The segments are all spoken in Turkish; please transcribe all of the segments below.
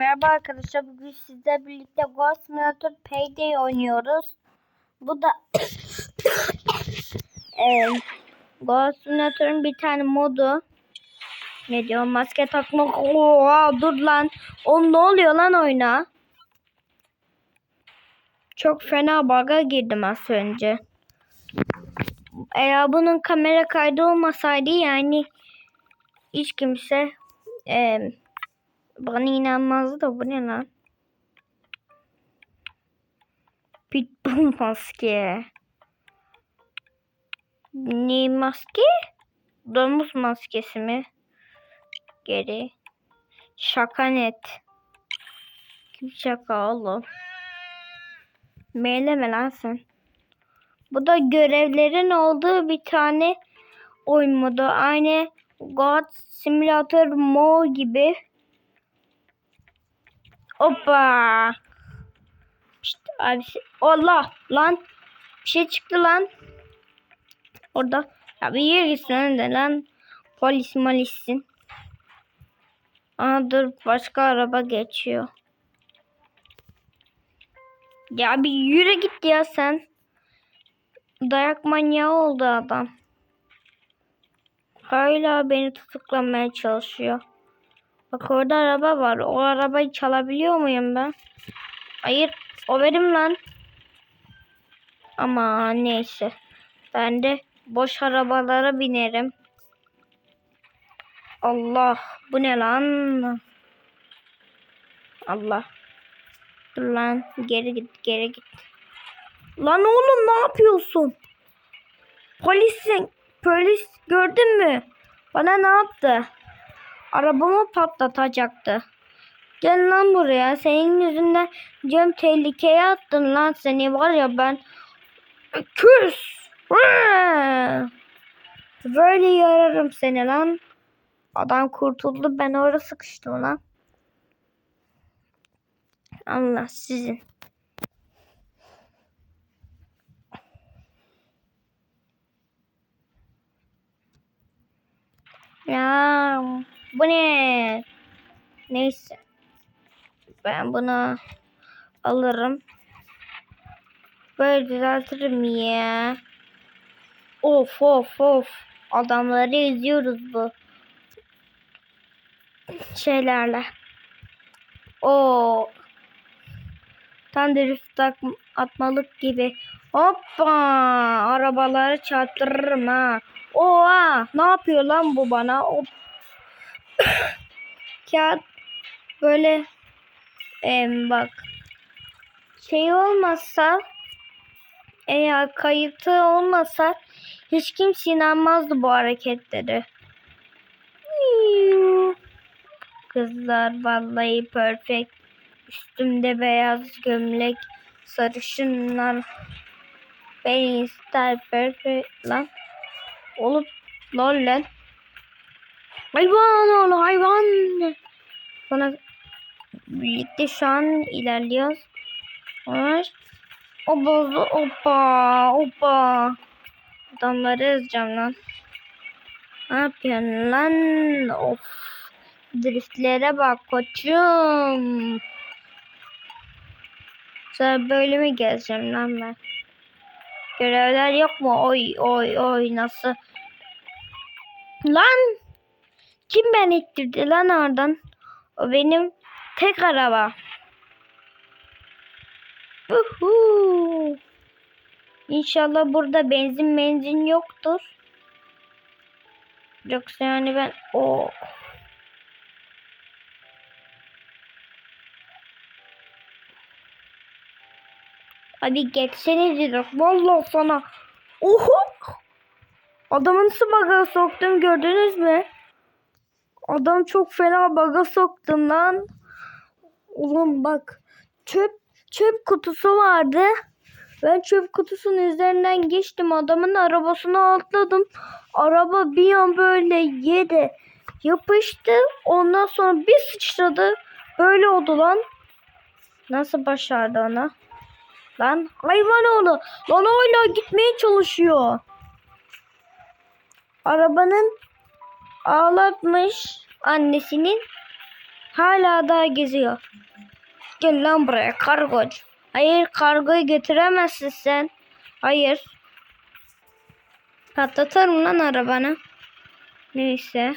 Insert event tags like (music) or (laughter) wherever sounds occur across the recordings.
Merhaba arkadaşlar. Bugün sizlerle birlikte Ghost Simulator Payday oynuyoruz. Bu da (coughs) eee Ghost Simulator'ın bir tane modu. Ne diyor? Maske takmak. Oha, dur lan. Oğlum ne oluyor lan oyuna? Çok fena bug'a girdim az önce. Eğer bunun kamera kaydı olmasaydı yani hiç kimse eee bana inanmazdı da bu ne lan? Pitbull maske. Ne maske? Domuz maskesi mi? Geri. Şaka net. Kim şaka oğlum? Meyleme lan sen. Bu da görevlerin olduğu bir tane oyun modu. Aynı God Simulator Mo gibi. Hoppa. İşte abi Allah lan bir şey çıktı lan. Orada ya bir yer gitsin de lan. Polis malissin. Aa dur başka araba geçiyor. Ya bir yürü git ya sen. Dayak manyağı oldu adam. Hala beni tutuklamaya çalışıyor. Bak orada araba var. O arabayı çalabiliyor muyum ben? Hayır. O benim lan. Ama neyse. Ben de boş arabalara binerim. Allah. Bu ne lan? Allah. Dur lan. Geri git. Geri git. Lan oğlum ne yapıyorsun? Polisin. Polis gördün mü? Bana ne yaptı? Arabamı patlatacaktı. Gel lan buraya. Senin yüzünden cam tehlikeye attın lan seni var ya ben. Küs. Böyle yararım seni lan. Adam kurtuldu. Ben orada sıkıştım lan. Allah sizin. Ya bu ne? Neyse. Ben bunu alırım. Böyle düzeltirim ya. Of of of. Adamları izliyoruz bu. Şeylerle. O tam drift atmalık gibi. Hoppa! Arabaları çarptırırım ha. Oha! Ne yapıyor lan bu bana? Hop. Kağıt böyle em, bak şey olmazsa eğer kayıtı olmasa hiç kimse inanmazdı bu hareketleri. Kızlar vallahi perfect. Üstümde beyaz gömlek. Sarışınlar. Beni ister perfect lan. Olup lol lan. Hayvan oğlu hayvan. Sonra birlikte şu an ilerliyoruz. Hoş. O bozdu. Hoppa. Hoppa. Adamları ezeceğim lan. Ne yapıyorsun lan? Of. Driftlere bak koçum. Sonra böyle mi gezeceğim lan ben? Görevler yok mu? Oy oy oy nasıl? Lan! Kim ben ittirdi lan oradan? O benim tek araba. Uhu. İnşallah burada benzin benzin yoktur. Yoksa yani ben o Abi geçsene direkt. Vallahi sana. Oho. Adamın baga soktum gördünüz mü? Adam çok fena baga soktum lan. Oğlum bak. Çöp çöp kutusu vardı. Ben çöp kutusunun üzerinden geçtim. Adamın arabasına atladım. Araba bir an böyle yedi. Yapıştı. Ondan sonra bir sıçradı. Böyle oldu lan. Nasıl başardı ona? Lan hayvan oğlu. Lan hala gitmeye çalışıyor. Arabanın ağlatmış annesinin Hala daha geziyor. Gel lan buraya kargocu. Hayır kargoyu götüremezsin sen. Hayır. Patlatırım lan arabanı. Neyse.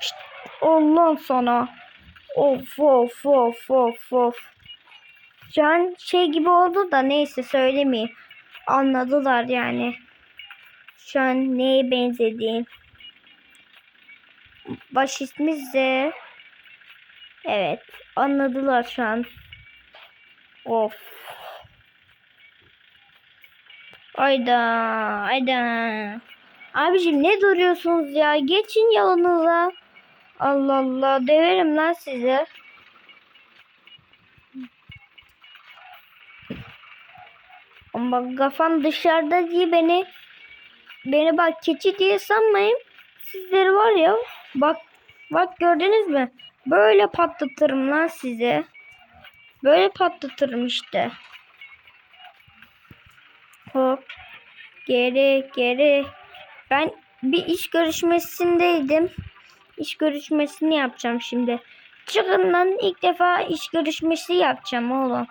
Şşt, Allah sana. Of of of of of. Şu an şey gibi oldu da neyse söylemeyeyim. Anladılar yani. Şu an neye benzediğin. Baş ismi Z. Evet. Anladılar şu an. Of. Ayda. Ayda. Abicim ne duruyorsunuz ya? Geçin yolunuza. Allah Allah. Deverim lan sizi. Ama bak kafam dışarıda diye beni beni bak keçi diye sanmayın. Sizleri var ya bak bak gördünüz mü? Böyle patlatırım lan size. Böyle patlatırım işte. Hop. Geri geri. Ben bir iş görüşmesindeydim. İş görüşmesini yapacağım şimdi. Çıkın lan ilk defa iş görüşmesi yapacağım oğlum.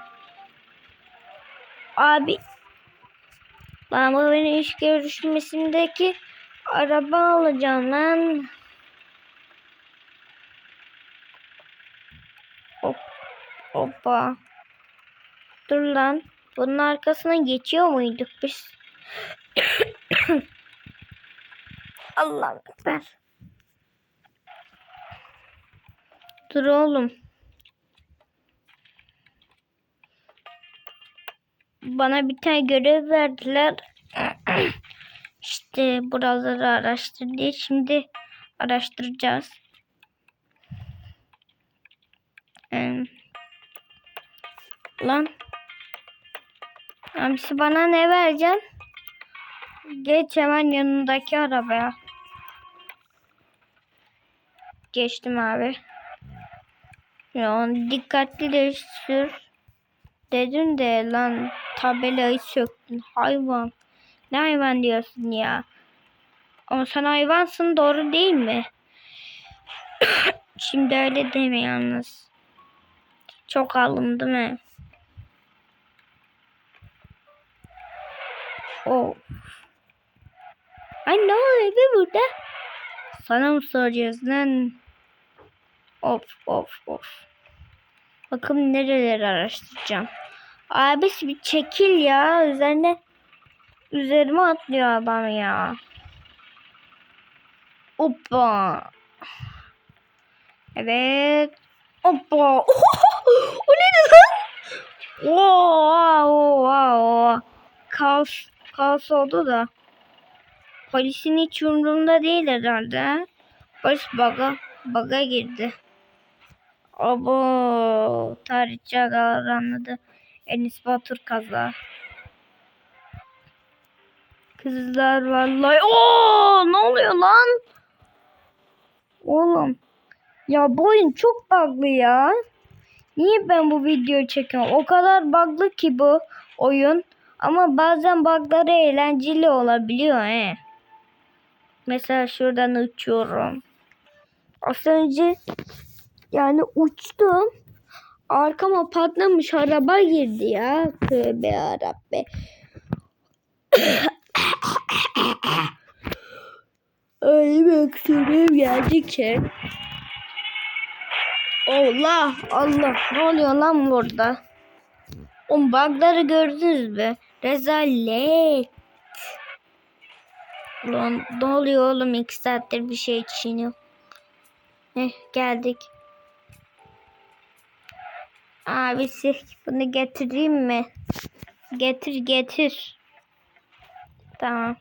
Abi ben bu benim iş görüşmesindeki araba alacağım lan. Hop, hoppa. Dur lan. Bunun arkasına geçiyor muyduk biz? (coughs) Allah ekber. Dur oğlum. Bana bir tane görev verdiler. (coughs) işte buraları araştır diye şimdi araştıracağız. Lan. Abisi bana ne vereceksin? Geç hemen yanındaki arabaya. Geçtim abi. Ya dikkatli sür. Dedim de lan tabelayı söktün hayvan. Ne hayvan diyorsun ya? Ama sen hayvansın doğru değil mi? (coughs) Şimdi öyle deme yalnız. Çok alındı mı? Oh. Ay ne oluyor be burada? Sana mı soracağız lan? Of of of. Bakın nereleri araştıracağım. Abisi bir çekil ya. Üzerine üzerime atlıyor adam ya. Hoppa. Evet. Hoppa. (laughs) o neydi lan? Oo, oo, oo. Kaos, kaos oldu da. Polisin hiç umurunda değil herhalde. Polis baga, baga girdi. Abo tarihçi agalar anladı. Enis Batur kaza. Kızlar vallahi. Oo ne oluyor lan? Oğlum. Ya bu oyun çok bug'lı ya. Niye ben bu videoyu çekiyorum? O kadar bug'lı ki bu oyun. Ama bazen bug'ları eğlenceli olabiliyor he. Mesela şuradan uçuyorum. Az önce yani uçtum. Arkama patlamış araba girdi ya. Tövbe yarabbi. Öyle bir öksürüğüm geldi ki. Allah Allah ne oluyor lan burada? O bugları gördünüz mü? Rezalet. Ulan ne oluyor oğlum iki saattir bir şey çiğniyor. Heh geldik. Abisi bunu getireyim mi? Getir getir. Tamam.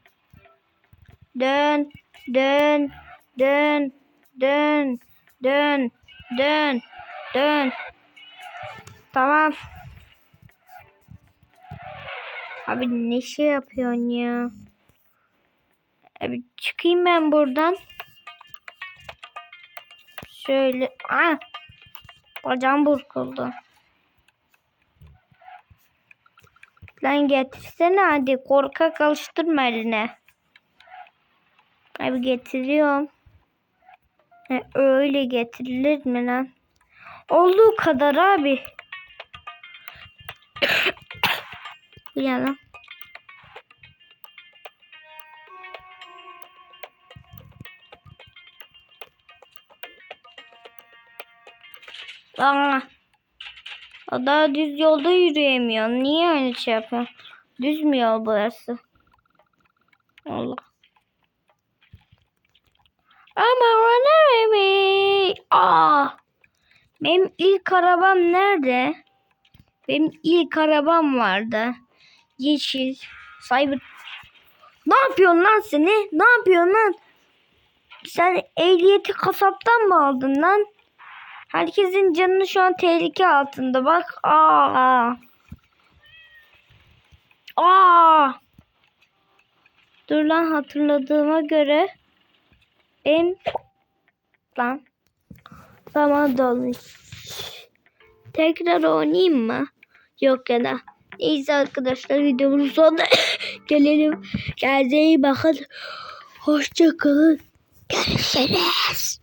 Dön dön dön dön dön dön dön. Tamam. Abi ne şey yapıyorsun ya? Abi çıkayım ben buradan. Şöyle. Ah. Bacağım burkuldu. Lan getirsene hadi. Korkak alıştırma eline. Abi getiriyorum. Öyle getirilir mi lan? Olduğu kadar abi. Lan? Aa. O daha düz yolda yürüyemiyor. Niye öyle şey yapıyor? Düz mü yol burası? Allah. Ama bana mi? Aa. Benim ilk arabam nerede? Benim ilk arabam vardı. Yeşil. Cyber. Ne yapıyorsun lan seni? Ne yapıyorsun lan? Sen ehliyeti kasaptan mı aldın lan? Herkesin canını şu an tehlike altında. Bak. Aa. Aa. Dur lan hatırladığıma göre benim lan zaman dolmuş. Tekrar oynayayım mı? Yok ya da. Neyse arkadaşlar videomuzun sonuna (coughs) gelelim. Kendinize iyi bakın. Hoşçakalın. Görüşürüz.